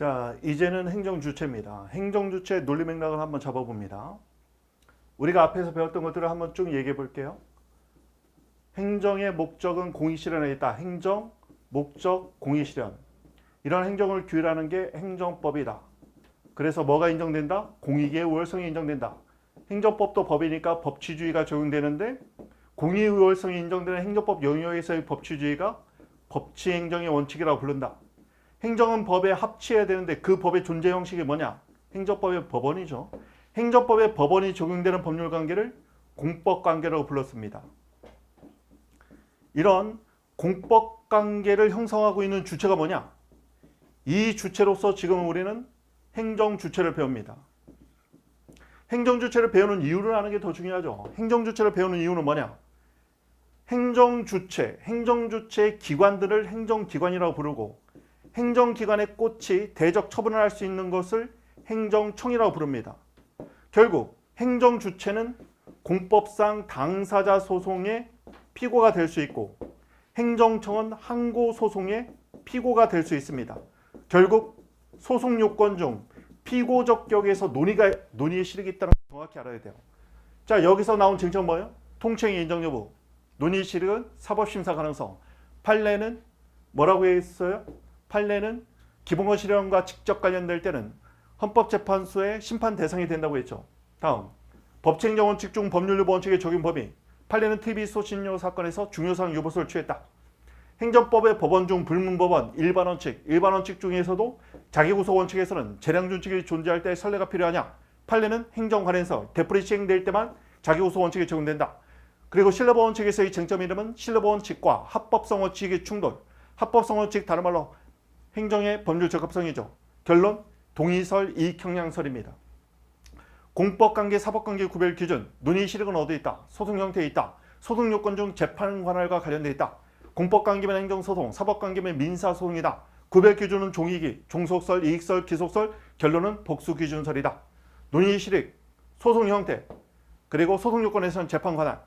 자, 이제는 행정주체입니다. 행정주체 논리 맥락을 한번 잡아봅니다. 우리가 앞에서 배웠던 것들을 한번 쭉 얘기해 볼게요. 행정의 목적은 공익 실현에 있다. 행정, 목적, 공익 실현. 이런 행정을 규율하는 게 행정법이다. 그래서 뭐가 인정된다? 공익의 우월성이 인정된다. 행정법도 법이니까 법치주의가 적용되는데 공익의 우월성이 인정되는 행정법 영역에서의 법치주의가 법치행정의 원칙이라고 부른다. 행정은 법에 합치해야 되는데 그 법의 존재 형식이 뭐냐? 행정법의 법원이죠. 행정법의 법원이 적용되는 법률 관계를 공법 관계라고 불렀습니다. 이런 공법 관계를 형성하고 있는 주체가 뭐냐? 이 주체로서 지금 우리는 행정 주체를 배웁니다. 행정 주체를 배우는 이유를 아는 게 더 중요하죠. 행정 주체를 배우는 이유는 뭐냐? 행정 주체, 행정 주체의 기관들을 행정 기관이라고 부르고 행정기관의 꽃이 대적 처분을 할 수 있는 것을 행정청이라고 부릅니다. 결국 행정 주체는 공법상 당사자 소송의 피고가 될 수 있고 행정청은 항고 소송의 피고가 될 수 있습니다. 결국 소송 요건 중 피고적 격에서 논의가 논의의 실익이 있다는 걸 정확히 알아야 돼요. 자 여기서 나온 쟁점 뭐예요? 통칭의 인정 여부, 논의 실익은 사법심사 가능성, 판례는 뭐라고 했어요? 판례는 기본권 실현과 직접 관련될 때는 헌법재판소의 심판 대상이 된다고 했죠. 다음 법치행정 원칙 중 법률유보 원칙의 적용 범위 판례는 TV 소신료 사건에서 중요사항 유보서를 취했다. 행정법의 법원 중 불문법원 일반 원칙 일반 원칙 중에서도 자기구속 원칙에서는 재량 준칙이 존재할 때 선례가 필요하냐 판례는 행정 관행서 대풀이 시행될 때만 자기구속 원칙이 적용된다. 그리고 신뢰법 원칙에서의 쟁점 이름은 신뢰법 원칙과 합법성 원칙의 충돌 합법성 원칙 다른 말로 행정의 법률 적합성이죠. 결론 동의설 이익형량설입니다. 공법관계 사법관계 구별 기준 논의 실익은 어디에 있다. 소송 형태에 있다. 소송 요건 중 재판 관할과 관련돼 있다. 공법관계면 행정소송, 사법관계면 민사소송이다. 구별 기준은 종이기, 종속설, 이익설, 기속설, 결론은 복수기준설이다. 논의 실익, 소송 형태, 그리고 소송 요건에서는 재판 관할.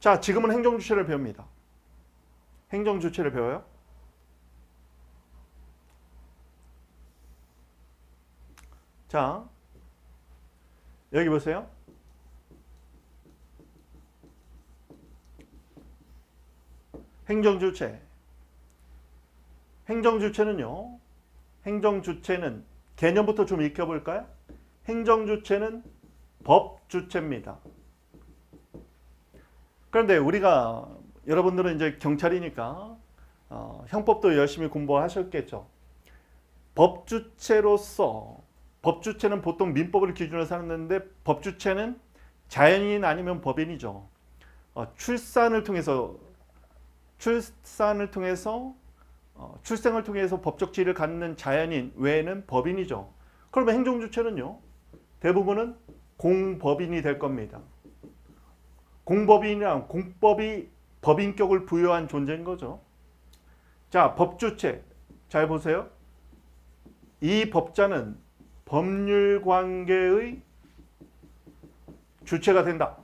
자, 지금은 행정 주체를 배웁니다. 행정 주체를 배워요. 자, 여기 보세요. 행정주체. 행정주체는요. 행정주체는 개념부터 좀 익혀볼까요? 행정주체는 법주체입니다. 그런데 우리가 여러분들은 이제 경찰이니까 어, 형법도 열심히 공부하셨겠죠. 법주체로서 법주체는 보통 민법을 기준으로 삼는데 법주체는 자연인 아니면 법인이죠. 어, 출산을 통해서 출산을 통해서 어, 출생을 통해서 법적 지위를 갖는 자연인 외에는 법인이죠. 그러면 행정주체는요. 대부분은 공법인이 될 겁니다. 공법인이란 공법이 법인격을 부여한 존재인 거죠. 자, 법주체. 잘 보세요. 이 법자는 법률 관계의 주체가 된다.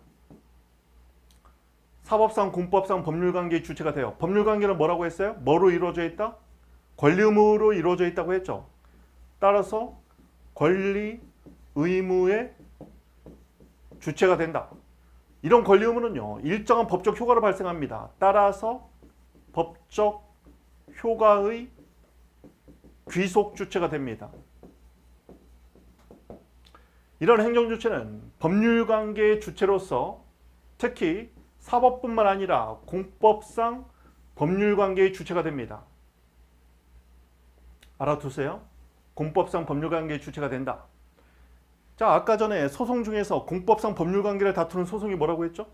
사법상, 공법상 법률 관계의 주체가 돼요. 법률 관계는 뭐라고 했어요? 뭐로 이루어져 있다? 권리 의무로 이루어져 있다고 했죠. 따라서 권리 의무의 주체가 된다. 이런 권리 의무는요. 일정한 법적 효과를 발생합니다. 따라서 법적 효과의 귀속 주체가 됩니다. 이런 행정 주체는 법률 관계의 주체로서 특히 사법뿐만 아니라 공법상 법률 관계의 주체가 됩니다. 알아두세요. 공법상 법률 관계의 주체가 된다. 자, 아까 전에 소송 중에서 공법상 법률 관계를 다투는 소송이 뭐라고 했죠?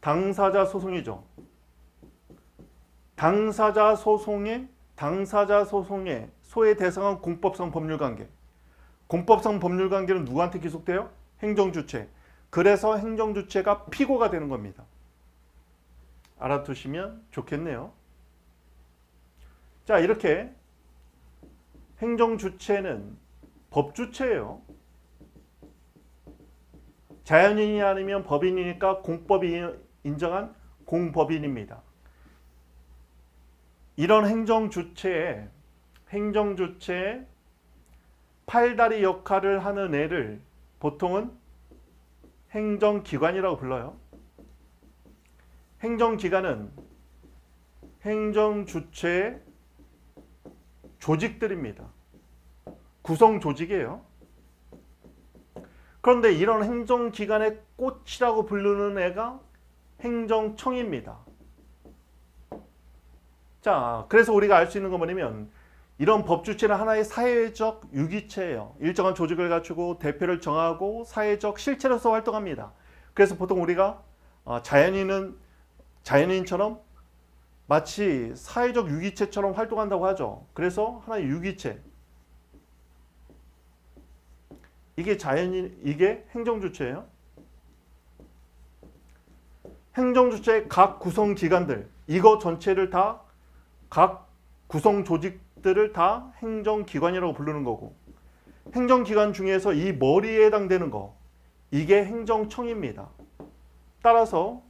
당사자 소송이죠. 당사자 소송의 당사자 소송의 소의 대상은 공법상 법률 관계. 공법상 법률 관계는 누구한테 기속돼요? 행정주체. 그래서 행정주체가 피고가 되는 겁니다. 알아두시면 좋겠네요. 자, 이렇게 행정주체는 법주체예요. 자연인이 아니면 법인이니까 공법이 인정한 공법인입니다. 이런 행정주체에 행정주체의 팔다리 역할을 하는 애를 보통은 행정기관이라고 불러요. 행정기관은 행정주체의 조직들입니다. 구성 조직이에요. 그런데 이런 행정기관의 꽃이라고 부르는 애가 행정청입니다. 자, 그래서 우리가 알 수 있는 건 뭐냐면 이런 법주체는 하나의 사회적 유기체예요. 일정한 조직을 갖추고 대표를 정하고 사회적 실체로서 활동합니다. 그래서 보통 우리가 어, 자연인은 자연인처럼 마치 사회적 유기체처럼 활동한다고 하죠. 그래서 하나의 유기체. 이게 자연인 이게 행정 주체예요. 행정 주체의 각 구성 기관들 이거 전체를 다 각 구성 조직 들을 다 행정기관이라고 부르는 거고 행정기관 중에서 이 머리에 해당되는 거 이게 행정청입니다. 따라서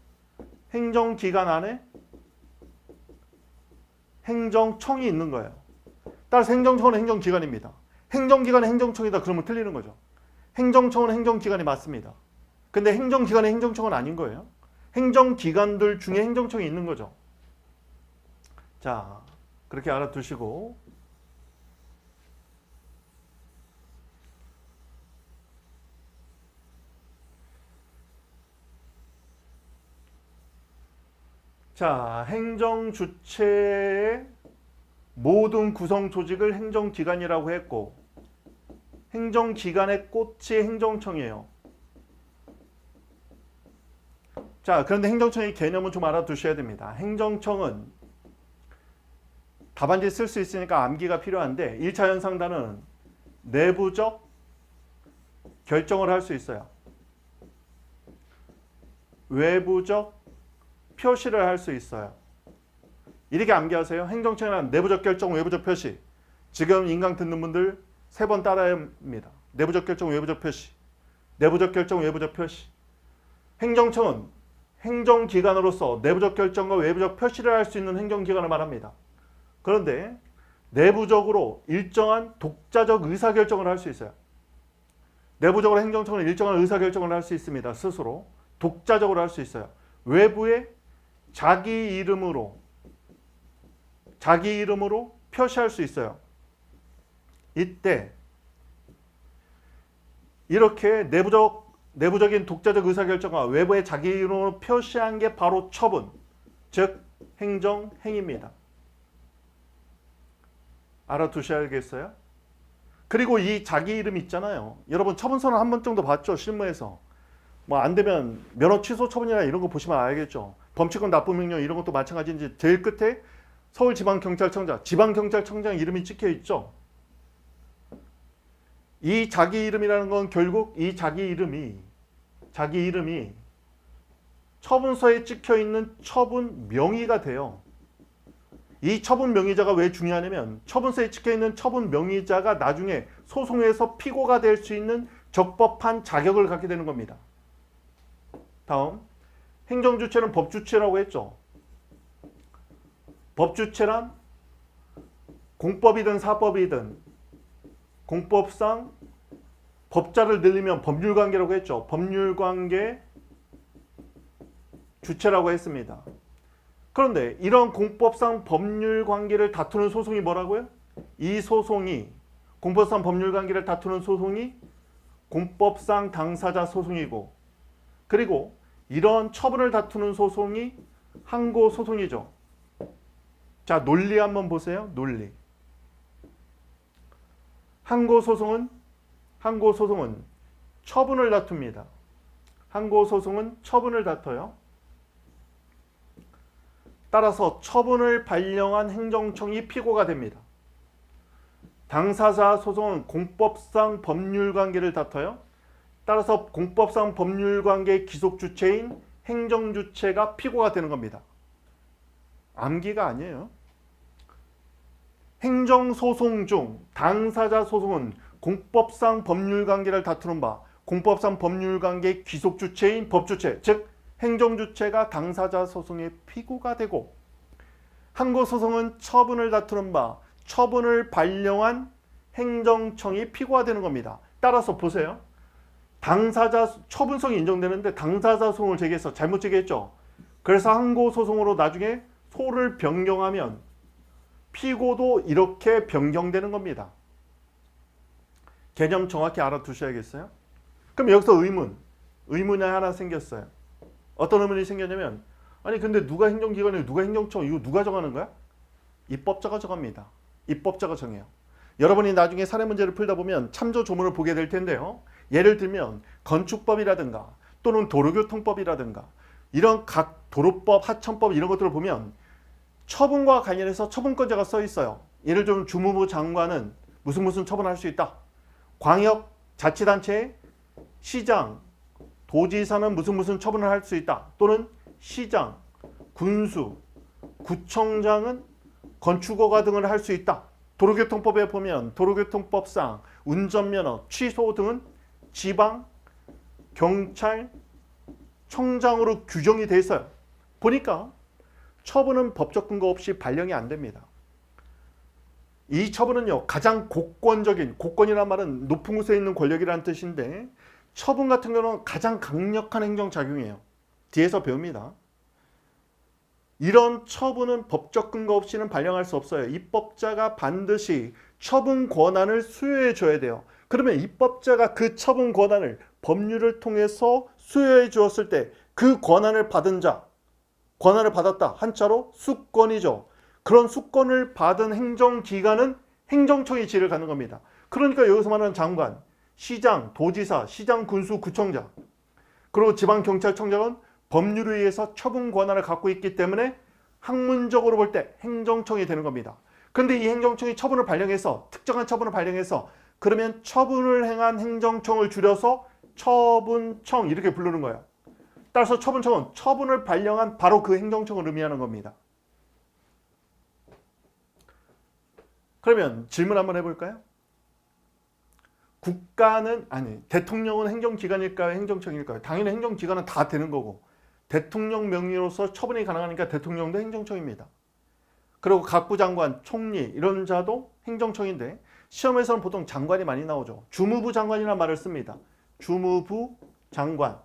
행정기관 안에 행정청이 있는 거예요. 따라서 행정청은 행정기관입니다. 행정기관은 행정청이다 그러면 틀리는 거죠. 행정청은 행정기관이 맞습니다. 근데 행정기관이 행정청은 아닌 거예요. 행정기관들 중에 행정청이 있는 거죠. 자, 그렇게 알아두시고 자, 행정 주체의 모든 구성 조직을 행정기관이라고 했고 행정기관의 꽃이 행정청이에요. 자, 그런데 행정청의 개념은 좀 알아두셔야 됩니다. 행정청은 답안지 쓸 수 있으니까 암기가 필요한데 1차 현상단은 내부적 결정을 할 수 있어요. 외부적 표시를 할 수 있어요. 이렇게 암기하세요. 행정청이란 내부적 결정, 외부적 표시. 지금 인강 듣는 분들 세 번 따라야 합니다. 내부적 결정, 외부적 표시. 내부적 결정, 외부적 표시. 행정청은 행정기관으로서 내부적 결정과 외부적 표시를 할 수 있는 행정기관을 말합니다. 그런데 내부적으로 일정한 독자적 의사결정을 할 수 있어요. 내부적으로 행정청은 일정한 의사결정을 할 수 있습니다. 스스로. 독자적으로 할 수 있어요. 외부에 자기 이름으로 자기 이름으로 표시할 수 있어요. 이때 이렇게 내부적 내부적인 독자적 의사결정과 외부의 자기 이름으로 표시한 게 바로 처분, 즉 행정 행위입니다. 알아두셔야겠어요? 그리고 이 자기 이름 있잖아요. 여러분 처분서는 한 번 정도 봤죠 실무에서. 뭐 안 되면 면허 취소 처분이나 이런 거 보시면 알겠죠. 범칙금 납부 명령 이런 것도 마찬가지인지 제일 끝에 서울지방경찰청장, 지방경찰청장 이름이 찍혀 있죠. 이 자기 이름이라는 건 결국 이 자기 이름이 자기 이름이 처분서에 찍혀 있는 처분 명의가 돼요. 이 처분 명의자가 왜 중요하냐면 처분서에 찍혀 있는 처분 명의자가 나중에 소송에서 피고가 될 수 있는 적법한 자격을 갖게 되는 겁니다. 다음 행정 주체는 법 주체라고 했죠. 법 주체란 공법이든 사법이든 공법상 법자를 늘리면 법률 관계라고 했죠. 법률 관계 주체라고 했습니다. 그런데 이런 공법상 법률 관계를 다투는 소송이 뭐라고요? 이 소송이 공법상 법률 관계를 다투는 소송이 공법상 당사자 소송이고 그리고 이런 처분을 다투는 소송이 항고 소송이죠. 자, 논리 한번 보세요. 논리. 항고 소송은 항고 소송은 처분을 다툽니다. 항고 소송은 처분을 다퉈요. 따라서 처분을 발령한 행정청이 피고가 됩니다. 당사자 소송은 공법상 법률 관계를 다퉈요. 따라서 공법상 법률 관계 기속 주체인 행정 주체가 피고가 되는 겁니다. 암기가 아니에요. 행정 소송 중 당사자 소송은 공법상 법률 관계를 다투는 바 공법상 법률 관계 귀속 주체인 법 주체 즉 행정 주체가 당사자 소송의 피고가 되고 항고 소송은 처분을 다투는 바 처분을 발령한 행정청이 피고가 되는 겁니다. 따라서 보세요. 당사자 처분성이 인정되는데 당사자 소송을 제기해서 잘못 제기했죠. 그래서 항고 소송으로 나중에 소를 변경하면 피고도 이렇게 변경되는 겁니다. 개념 정확히 알아두셔야겠어요. 그럼 여기서 의문, 의문이 하나 생겼어요. 어떤 의문이 생겼냐면 아니 근데 누가 행정기관이고 누가 행정청 이거 누가 정하는 거야? 입법자가 정합니다. 입법자가 정해요. 여러분이 나중에 사례 문제를 풀다 보면 참조 조문을 보게 될 텐데요. 예를 들면 건축법이라든가 또는 도로교통법이라든가 이런 각 도로법, 하천법 이런 것들을 보면 처분과 관련해서 처분권자가 써 있어요. 예를 들면 주무부 장관은 무슨 무슨 처분할 수 있다. 광역 자치단체 시장, 도지사는 무슨 무슨 처분을 할 수 있다. 또는 시장, 군수, 구청장은 건축허가 등을 할 수 있다. 도로교통법에 보면 도로교통법상 운전면허 취소 등은 지방 경찰 청장으로 규정이 돼 있어요. 보니까 처분은 법적 근거 없이 발령이 안 됩니다. 이 처분은요 가장 고권적인 고권이란 말은 높은 곳에 있는 권력이라는 뜻인데 처분 같은 경우는 가장 강력한 행정 작용이에요. 뒤에서 배웁니다. 이런 처분은 법적 근거 없이는 발령할 수 없어요. 입법자가 반드시 처분 권한을 수여해 줘야 돼요. 그러면 입법자가 그 처분 권한을 법률을 통해서 수여해 주었을 때 그 권한을 받은 자, 권한을 받았다. 한자로 수권이죠. 그런 수권을 받은 행정기관은 행정청이 지를 가는 겁니다. 그러니까 여기서 말하는 장관, 시장, 도지사, 시장, 군수, 구청장, 그리고 지방경찰청장은 법률에 의해서 처분 권한을 갖고 있기 때문에 학문적으로 볼 때 행정청이 되는 겁니다. 그런데 이 행정청이 처분을 발령해서 특정한 처분을 발령해서 그러면 처분을 행한 행정청을 줄여서 처분청 이렇게 부르는 거예요. 따라서 처분청은 처분을 발령한 바로 그 행정청을 의미하는 겁니다. 그러면 질문 한번 해볼까요? 국가는 아니 대통령은 행정기관일까요? 행정청일까요? 당연히 행정기관은 다 되는 거고 대통령 명의로서 처분이 가능하니까 대통령도 행정청입니다. 그리고 각부 장관, 총리 이런 자도 행정청인데 시험에서는 보통 장관이 많이 나오죠. 주무부 장관이라는 말을 씁니다. 주무부 장관.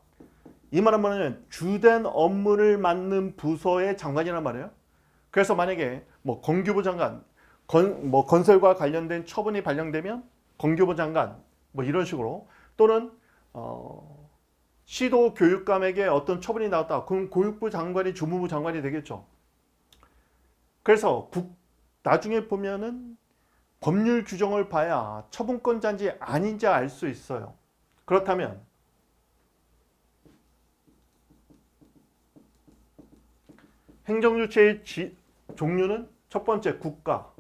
이 말은 뭐냐면 주된 업무를 맡는 부서의 장관이란 말이에요. 그래서 만약에 뭐 건교부 장관, 건, 뭐 건설과 관련된 처분이 발령되면 건교부 장관 뭐 이런 식으로 또는 어, 시도 교육감에게 어떤 처분이 나왔다. 그럼 교육부 장관이 주무부 장관이 되겠죠. 그래서 국, 나중에 보면은 법률 규정을 봐야 처분권자인지 아닌지 알 수 있어요. 그렇다면 행정주체의 지, 종류는 첫 번째 국가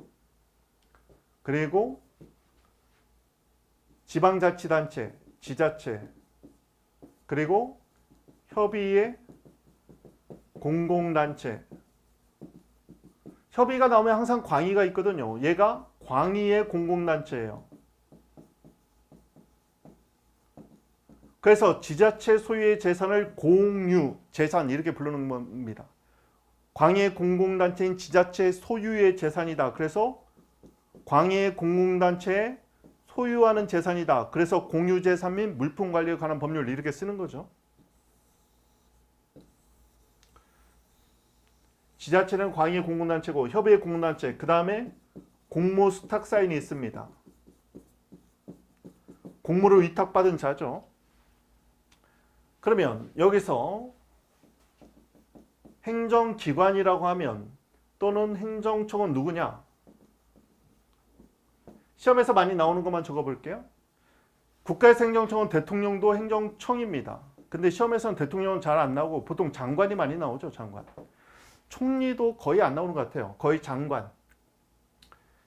그리고 지방자치단체, 지자체 그리고 협의의 공공단체 협의가 나오면 항상 광의가 있거든요. 얘가 광의의 공공단체예요. 그래서 지자체 소유의 재산을 공유 재산 이렇게 부르는 겁니다. 광해 공공단체인 지자체 소유의 재산이다. 그래서 광해 공공단체에 소유하는 재산이다. 그래서 공유재산 및 물품 관리에 관한 법률 이렇게 쓰는 거죠. 지자체는 광해 공공단체고 협의회 공공단체 그 다음에 공모 수탁 사인이 있습니다. 공모를 위탁받은 자죠. 그러면 여기서 행정기관이라고 하면 또는 행정청은 누구냐? 시험에서 많이 나오는 것만 적어볼게요. 국가에서 행정청은 대통령도 행정청입니다. 근데 시험에서는 대통령은 잘 안 나오고 보통 장관이 많이 나오죠, 장관. 총리도 거의 안 나오는 것 같아요. 거의 장관.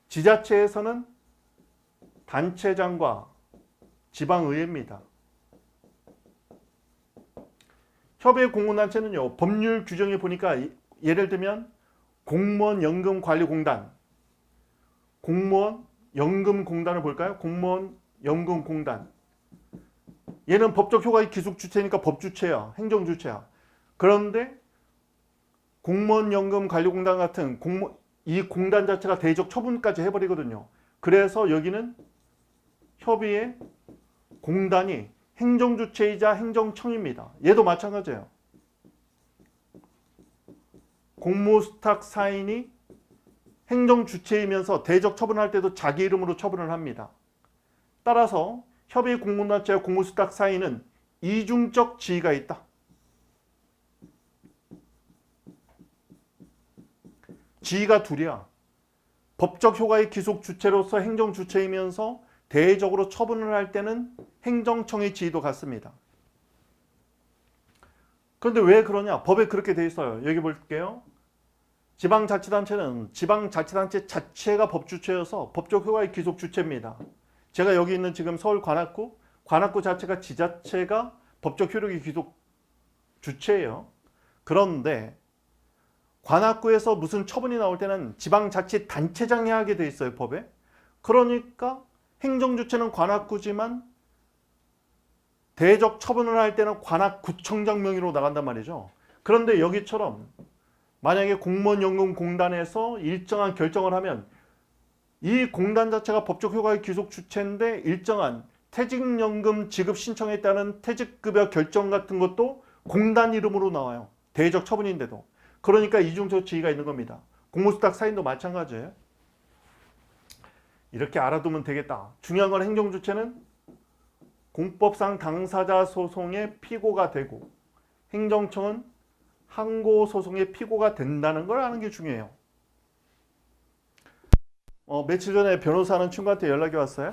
지자체에서는 단체장과 지방의회입니다. 협의 공공단체는요 법률 규정에 보니까 예를 들면 공무원 연금 관리공단, 공무원 연금 공단을 볼까요? 공무원 연금 공단. 얘는 법적 효과의 기숙 주체니까 법 주체야, 행정 주체야. 그런데 공무원 연금 관리공단 같은 공무 이 공단 자체가 대적 처분까지 해버리거든요. 그래서 여기는 협의회 공단이 행정 주체이자 행정청입니다. 얘도 마찬가지예요. 공무수탁 사인이 행정 주체이면서 대적 처분할 때도 자기 이름으로 처분을 합니다. 따라서 협의 공무단체와 공무수탁 사인은 이중적 지위가 있다. 지위가 둘이야. 법적 효과의 기속 주체로서 행정 주체이면서 대외적으로 처분을 할 때는 행정청의 지위도 같습니다. 그런데 왜 그러냐? 법에 그렇게 돼 있어요. 여기 볼게요. 지방자치단체는 지방자치단체 자체가 법주체여서 법적 효과의 기속 주체입니다. 제가 여기 있는 지금 서울 관악구, 관악구 자체가 지자체가 법적 효력의 기속 주체예요. 그런데 관악구에서 무슨 처분이 나올 때는 지방자치단체장이 하게 돼 있어요 법에. 그러니까 행정주체는 관악구지만 대적 처분을 할 때는 관악구청장 명의로 나간단 말이죠. 그런데 여기처럼 만약에 공무원연금공단에서 일정한 결정을 하면 이 공단 자체가 법적 효과의 귀속 주체인데 일정한 퇴직연금 지급 신청에 따른 퇴직급여 결정 같은 것도 공단 이름으로 나와요. 대적 처분인데도. 그러니까 이중적 지위가 있는 겁니다. 공무수탁 사인도 마찬가지예요. 이렇게 알아두면 되겠다. 중요한 건 행정주체는 공법상 당사자 소송의 피고가 되고 행정청은 항고 소송의 피고가 된다는 걸 아는 게 중요해요. 어, 며칠 전에 변호사는 친구한테 연락이 왔어요.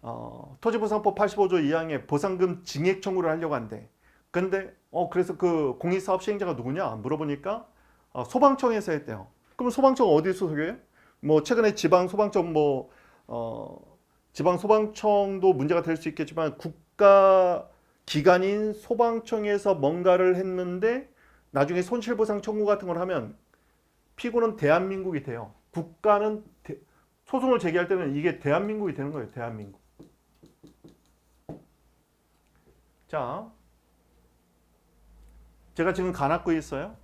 어, 토지보상법 85조 2항에 보상금 징액 청구를 하려고 한대. 근데 어 그래서 그 공익사업 시행자가 누구냐 물어보니까 어, 소방청에서 했대요. 그럼 소방청 어디 소속이에요? 뭐 최근에 지방 소방청 뭐 어, 지방 소방청도 문제가 될 수 있겠지만 국가 기관인 소방청에서 뭔가를 했는데 나중에 손실보상 청구 같은 걸 하면 피고는 대한민국이 돼요. 국가는 대, 소송을 제기할 때는 이게 대한민국이 되는 거예요. 대한민국. 자, 제가 지금 관악구에 있어요.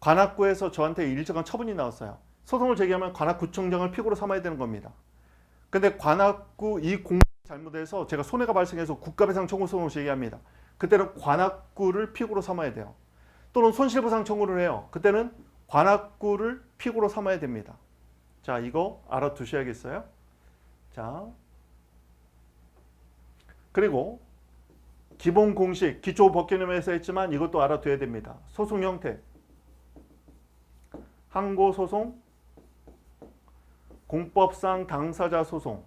관악구에서 저한테 일정한 처분이 나왔어요. 소송을 제기하면 관악구청장을 피고로 삼아야 되는 겁니다. 근데 관악구 이 공무 잘못해서 제가 손해가 발생해서 국가배상 청구 소송을 제기합니다. 그때는 관악구를 피고로 삼아야 돼요. 또는 손실보상 청구를 해요. 그때는 관악구를 피고로 삼아야 됩니다. 자, 이거 알아두셔야겠어요. 자, 그리고 기본 공식, 기초 법규념에서 했지만 이것도 알아둬야 됩니다. 소송 형태, 항고 소송, 공법상 당사자 소송,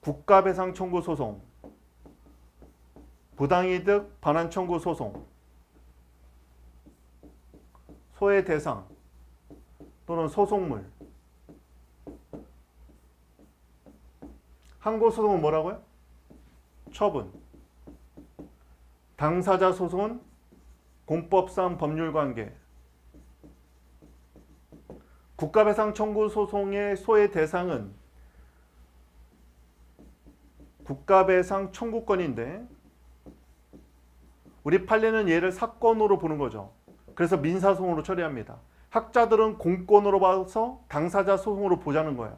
국가배상 청구 소송, 부당이득 반환 청구 소송, 소외 대상 또는 소송물. 항고 소송은 뭐라고요? 처분. 당사자 소송은 공법상 법률 관계. 국가배상 청구 소송의 소외 대상은 국가배상 청구권인데 우리 판례는 얘를 사건으로 보는 거죠. 그래서 민사 소송으로 처리합니다. 학자들은 공권으로 봐서 당사자 소송으로 보자는 거예요.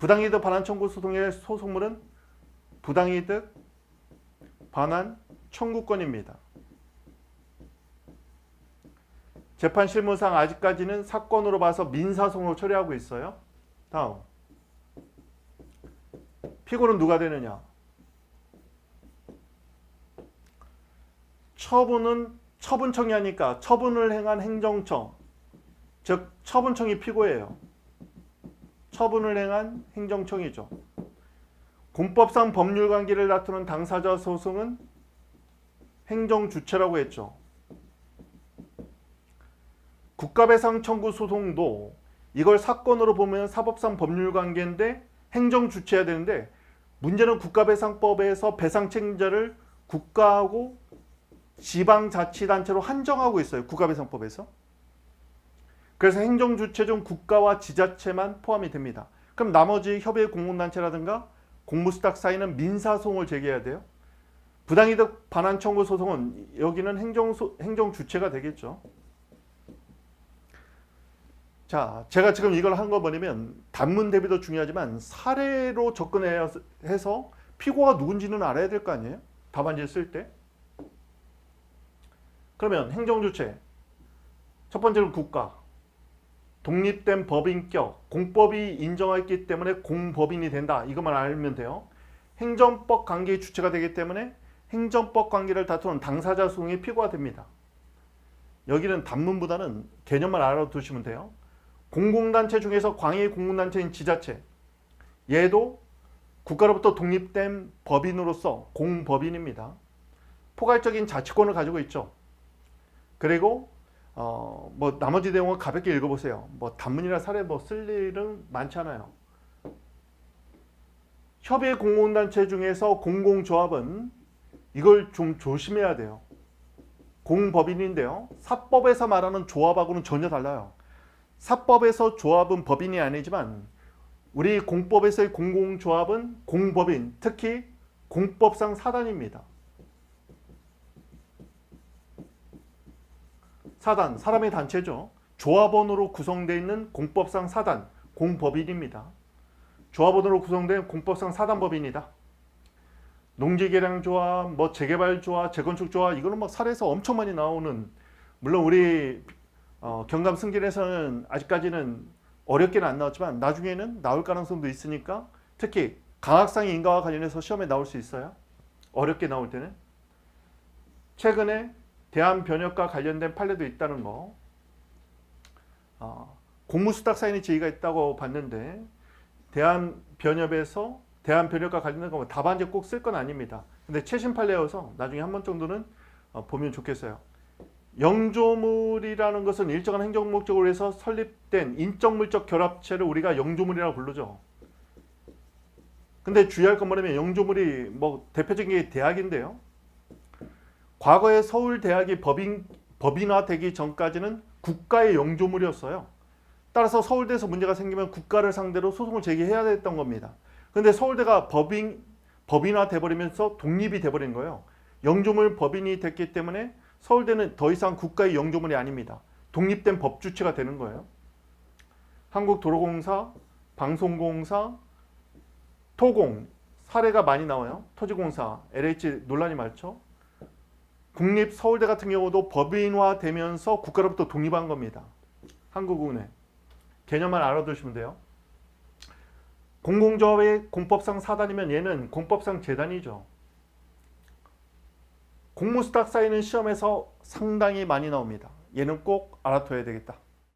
부당이득 반환 청구 소송의 소송물은 부당이득 반환 청구권입니다. 재판 실무상 아직까지는 사건으로 봐서 민사소송으로 처리하고 있어요. 다음. 피고는 누가 되느냐? 처분은 처분 청이 하니까 처분을 행한 행정청, 즉 처분청이 피고예요. 처분을 행한 행정청이죠. 공법상 법률 관계를 다투는 당사자 소송은 행정 주체라고 했죠. 국가배상 청구 소송도 이걸 사건으로 보면 사법상 법률 관계인데 행정 주체해야 되는데 문제는 국가배상법에서 배상 책임자를 국가하고 지방자치단체로 한정하고 있어요. 국가배상법에서. 그래서 행정주체 중 국가와 지자체만 포함이 됩니다. 그럼 나머지 협의 공공단체라든가 공무수탁 사이는 민사소송을 제기해야 돼요. 부당이득 반환 청구 소송은 여기는 행정 행정 주체가 되겠죠. 자, 제가 지금 이걸 한 거 뭐냐면 단문 대비도 중요하지만 사례로 접근해서 피고가 누군지는 알아야 될 거 아니에요? 답안지 쓸 때. 그러면 행정주체 첫 번째는 국가 독립된 법인격 공법이 인정했기 때문에 공법인이 된다 이것만 알면 돼요. 행정법 관계의 주체가 되기 때문에 행정법 관계를 다투는 당사자 소송의 피고가 됩니다. 여기는 단문보다는 개념만 알아두시면 돼요. 공공단체 중에서 광의 공공단체인 지자체 얘도 국가로부터 독립된 법인으로서 공법인입니다. 포괄적인 자치권을 가지고 있죠. 그리고 어, 뭐 나머지 내용은 가볍게 읽어보세요. 뭐 단문이나 사례 뭐 쓸 일은 많잖아요. 협의 공공단체 중에서 공공조합은 이걸 좀 조심해야 돼요. 공법인인데요. 사법에서 말하는 조합하고는 전혀 달라요. 사법에서 조합은 법인이 아니지만 우리 공법에서의 공공조합은 공법인, 특히 공법상 사단입니다. 사단, 사람의 단체죠. 조합원으로 구성되어 있는 공법상 사단, 공법인입니다. 조합원으로 구성된 공법상 사단법인이다. 농지개량조합, 뭐 재개발조합, 재건축조합 이거는 막 사례에서 엄청 많이 나오는 물론 우리 어, 경감 승진에서는 아직까지는 어렵게는 안 나왔지만 나중에는 나올 가능성도 있으니까 특히 강학상의 인가와 관련해서 시험에 나올 수 있어요. 어렵게 나올 때는 최근에 대한 변혁과 관련된 판례도 있다는 거. 어, 공무수탁 사인의 제의가 있다고 봤는데 대한 변협에서 대한 변혁과 관련된 거 답안지 꼭쓸 건 아닙니다. 근데 최신 판례여서 나중에 한 번 정도는 어, 보면 좋겠어요. 영조물이라는 것은 일정한 행정 목적으로 해서 설립된 인적물적 결합체를 우리가 영조물이라고 부르죠. 근데 주의할 건 뭐냐면 영조물이 뭐 대표적인 게 대학인데요. 과거에 서울 대학이 법인 법인화 되기 전까지는 국가의 영조물이었어요. 따라서 서울대에서 문제가 생기면 국가를 상대로 소송을 제기해야 됐던 겁니다. 근데 서울대가 법인 법인화 돼버리면서 독립이 돼버린 거예요. 영조물 법인이 됐기 때문에 서울대는 더 이상 국가의 영조물이 아닙니다. 독립된 법 주체가 되는 거예요. 한국도로공사, 방송공사, 토공 사례가 많이 나와요. 토지공사, LH 논란이 많죠. 국립 서울대 같은 경우도 법인화 되면서 국가로부터 독립한 겁니다. 한국은행 개념만 알아두시면 돼요. 공공조합의 공법상 사단이면 얘는 공법상 재단이죠. 공무수탁 사이는 시험에서 상당히 많이 나옵니다. 얘는 꼭 알아둬야 되겠다.